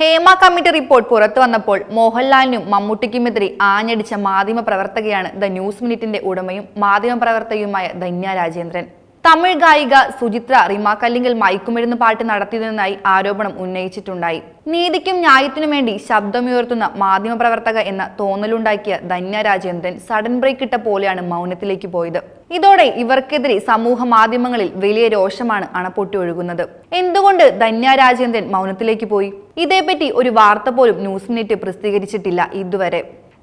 Hema committee report പുറത്തു വന്നപ്പോൾ മോഹൻലാലിനും മമ്മൂട്ടിക്കുമെതിരെ ആഞ്ഞടിച്ച മാധ്യമ പ്രവർത്തകയാണ് ദ ന്യൂസ് മിനിറ്റിന്റെ ഉടമയും മാധ്യമ പ്രവർത്തകയുമായ ധന്യ രാജേന്ദ്രൻ. തമിഴ് ഗായിക സുചിത്ര റിമാക്കല്ലിങ്കിൽ കല്ലിങ്കൽ മയക്കുമരുന്ന് പാട്ട് നടത്തിയതിനായി ആരോപണം ഉന്നയിച്ചിട്ടുണ്ടായി. നീതിക്കും ന്യായത്തിനും വേണ്ടി ശബ്ദമുയർത്തുന്ന മാധ്യമപ്രവർത്തക എന്ന തോന്നലുണ്ടാക്കിയ ധന്യ രാജേന്ദ്രൻ സഡൻ ബ്രേക്ക് ഇട്ട പോലെയാണ് മൗനത്തിലേക്ക് പോയത്. ഇതോടെ ഇവർക്കെതിരെ സമൂഹ മാധ്യമങ്ങളിൽ വലിയ രോഷമാണ് അണപൊട്ടി ഒഴുകുന്നത്. എന്തുകൊണ്ട് ധന്യ രാജേന്ദ്രൻ മൗനത്തിലേക്ക് പോയി? ഇതേപ്പറ്റി ഒരു വാർത്ത പോലും ന്യൂസ് മിനിറ്റ് പ്രസിദ്ധീകരിച്ചിട്ടില്ല ഇതുവരെ.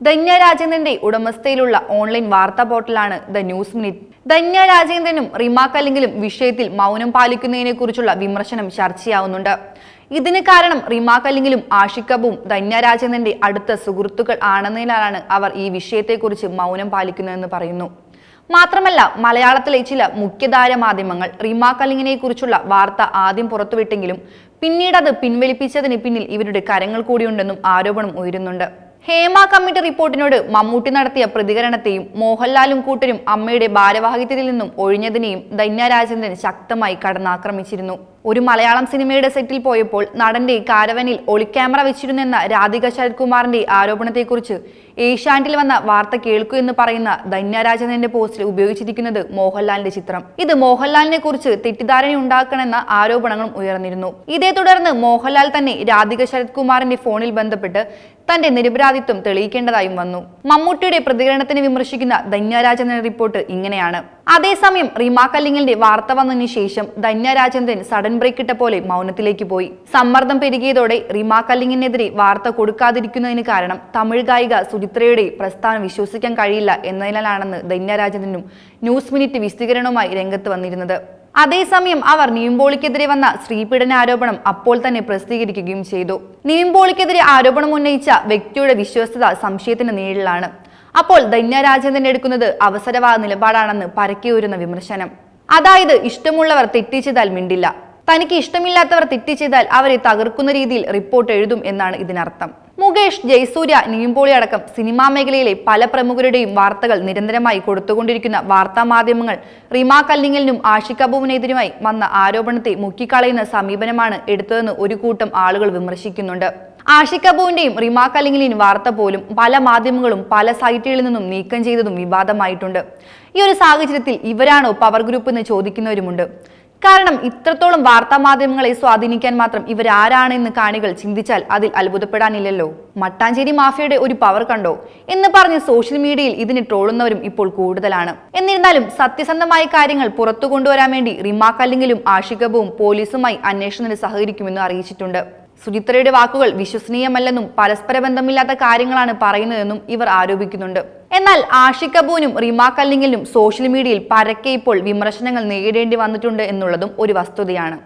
ധന്യ രാജേന്ദ്രന്റെ ഉടമസ്ഥയിലുള്ള ഓൺലൈൻ വാർത്താ പോർട്ടലാണ് ദ ന്യൂസ് മിനിറ്റ്. ധന്യ രാജേന്ദ്രനും റിമ വിഷയത്തിൽ മൗനം പാലിക്കുന്നതിനെ കുറിച്ചുള്ള വിമർശനം ചർച്ചയാവുന്നുണ്ട്. ഇതിന് കാരണം റിമ കല്ലിങ്കിലും ആഷിക്കബും ധന്യ രാജേന്ദ്രന്റെ അടുത്ത സുഹൃത്തുക്കൾ ആണെന്നതിനാലാണ് അവർ ഈ വിഷയത്തെക്കുറിച്ച് മൗനം പാലിക്കുന്നതെന്ന് പറയുന്നു. മാത്രമല്ല മലയാളത്തിലെ ചില മുഖ്യധാര മാധ്യമങ്ങൾ റീമാ കലിങ്ങിനെ കുറിച്ചുള്ള വാർത്ത ആദ്യം പുറത്തുവിട്ടെങ്കിലും പിന്നീട് അത് പിൻവലിപ്പിച്ചതിന് പിന്നിൽ ഇവരുടെ കരങ്ങൾ കൂടിയുണ്ടെന്നും ആരോപണം ഉയരുന്നുണ്ട്. ഹേമ കമ്മിറ്റി റിപ്പോർട്ടിനോട് മമ്മൂട്ടി നടത്തിയ പ്രതികരണത്തെയും മോഹൻലാലും കൂട്ടരും അമ്മയുടെ ഭാരവാഹിത്വത്തിൽ നിന്നും ഒഴിഞ്ഞതിനെയും ധന്യ രാജേന്ദ്രൻ ശക്തമായി കടന്നാക്രമിച്ചിരുന്നു. ഒരു മലയാളം സിനിമയുടെ സെറ്റിൽ പോയപ്പോൾ നടന്റെ കാരവനിൽ ഒളിക്യാമറ വെച്ചിരുന്നെന്ന രാധിക ശരത്കുമാറിന്റെ ആരോപണത്തെക്കുറിച്ച് ഏഷ്യാനെറ്റിൽ വന്ന വാർത്ത കേൾക്കൂ എന്ന് പറയുന്ന ധന്യരാജൻ എന്റെ പോസ്റ്റിൽ ഉപയോഗിച്ചിരിക്കുന്നത് മോഹൻലാലിന്റെ ചിത്രം. ഇത് മോഹൻലാലിനെ കുറിച്ച് തെറ്റിദ്ധാരണ ഉണ്ടാക്കണമെന്ന ആരോപണങ്ങളും ഉയർന്നിരുന്നു. ഇതേ തുടർന്ന് മോഹൻലാൽ തന്നെ രാധിക ശരത്കുമാറിന്റെ ഫോണിൽ ബന്ധപ്പെട്ട് തന്റെ നിരപരാധിത്വം തെളിയിക്കേണ്ടതായും വന്നു. മമ്മൂട്ടിയുടെ പ്രതികരണത്തിന് വിമർശിക്കുന്ന ധന്യരാജൻ റിപ്പോർട്ട് ഇങ്ങനെയാണ്. അതേസമയം റീമാ കല്ലിങ്ങലിന്റെ വാർത്ത വന്നതിന് ശേഷം ധന്യ രാജേന്ദ്രൻ സഡൻ ബ്രേക്ക് ഇട്ട പോലെ മൗനത്തിലേക്ക് പോയി. സമ്മർദ്ദം പെരുകിയതോടെ റീമാ കല്ലിങ്ങിനെതിരെ വാർത്ത കൊടുക്കാതിരിക്കുന്നതിന് കാരണം തമിഴ് ഗായിക സുചിത്രയുടെ പ്രസ്ഥാനം വിശ്വസിക്കാൻ കഴിയില്ല എന്നതിനാലാണെന്ന് ധന്യ രാജേന്ദ്രനും ന്യൂസ് മിനിറ്റ് വിശദീകരണവുമായി രംഗത്ത് വന്നിരുന്നത്. അതേസമയം അവർ നീമ്പോളിക്കെതിരെ വന്ന സ്ത്രീപീഡന ആരോപണം അപ്പോൾ തന്നെ പ്രസിദ്ധീകരിക്കുകയും ചെയ്തു. നീമ്പോളിക്കെതിരെ ആരോപണം ഉന്നയിച്ച വ്യക്തിയുടെ വിശ്വസ്തത സംശയത്തിന് നീളിലാണ് അപ്പോൾ ധന്യ രാജേന്ദ്രൻ എടുക്കുന്നത് അവസരവാദ നിലപാടാണെന്ന് പരക്കിയൂരുന്ന വിമർശനം. അതായത് ഇഷ്ടമുള്ളവർ തെറ്റി ചെയ്താൽ മിണ്ടില്ല. തനിക്ക് ഇഷ്ടമില്ലാത്തവർ തെറ്റി ചെയ്താൽ അവരെ തകർക്കുന്ന രീതിയിൽ റിപ്പോർട്ട് എഴുതും എന്നാണ് ഇതിനർത്ഥം. മുകേഷ് ജയസൂര്യ നീമ്പോളി അടക്കം സിനിമാ മേഖലയിലെ പല പ്രമുഖരുടെയും വാർത്തകൾ നിരന്തരമായി കൊടുത്തുകൊണ്ടിരിക്കുന്ന വാർത്താ മാധ്യമങ്ങൾ റിമാ കല്ലിങ്ങലിനും ആഷിക് അബുവിനെതിരുമായി വന്ന ആരോപണത്തെ മുക്കിക്കളയുന്ന സമീപനമാണ് എടുത്തതെന്ന് ഒരു കൂട്ടം ആളുകൾ വിമർശിക്കുന്നുണ്ട്. ആഷിക് അബുവിന്റെയും റിമാ കല്ലിങ്ങലിൻ വാർത്ത പോലും പല മാധ്യമങ്ങളും പല സൈറ്റുകളിൽ നിന്നും നീക്കം ചെയ്തതും വിവാദമായിട്ടുണ്ട്. ഈ ഒരു സാഹചര്യത്തിൽ ഇവരാണോ പവർ ഗ്രൂപ്പ് എന്ന് ചോദിക്കുന്നവരുമുണ്ട്. കാരണം ഇത്രത്തോളം വാർത്താ മാധ്യമങ്ങളെ സ്വാധീനിക്കാൻ മാത്രം ഇവരാരാണ് എന്ന് കാണികൾ ചിന്തിച്ചാൽ അതിൽ അത്ഭുതപ്പെടാനില്ലല്ലോ. മട്ടാഞ്ചേരി മാഫിയയുടെ ഒരു പവർ കണ്ടോ? എന്ന് പറഞ്ഞ് സോഷ്യൽ മീഡിയയിൽ ഇതിനെ ട്രോളുന്നവരും ഇപ്പോൾ കൂടുതലാണ്. എന്നിരുന്നാലും സത്യസന്ധമായ കാര്യങ്ങൾ പുറത്തു കൊണ്ടുവരാൻ വേണ്ടി റിമാ കല്ലിങ്ങിലും ആഷികബവും പോലീസുമായി അന്വേഷണത്തിന് സഹകരിക്കുമെന്ന് അറിയിച്ചിട്ടുണ്ട്. സുചിത്രയുടെ വാക്കുകൾ വിശ്വസനീയമല്ലെന്നും പരസ്പര ബന്ധമില്ലാത്ത കാര്യങ്ങളാണ് പറയുന്നതെന്നും ഇവർ ആരോപിക്കുന്നുണ്ട്. എന്നാൽ ആഷിക് കപൂനും റിമാ കല്ലിങ്ങലിനും സോഷ്യൽ മീഡിയയിൽ പരക്കെ ഇപ്പോൾ വിമർശനങ്ങൾ നേരിടേണ്ടി വന്നിട്ടുണ്ട് എന്നുള്ളതും ഒരു വസ്തുതയാണ്.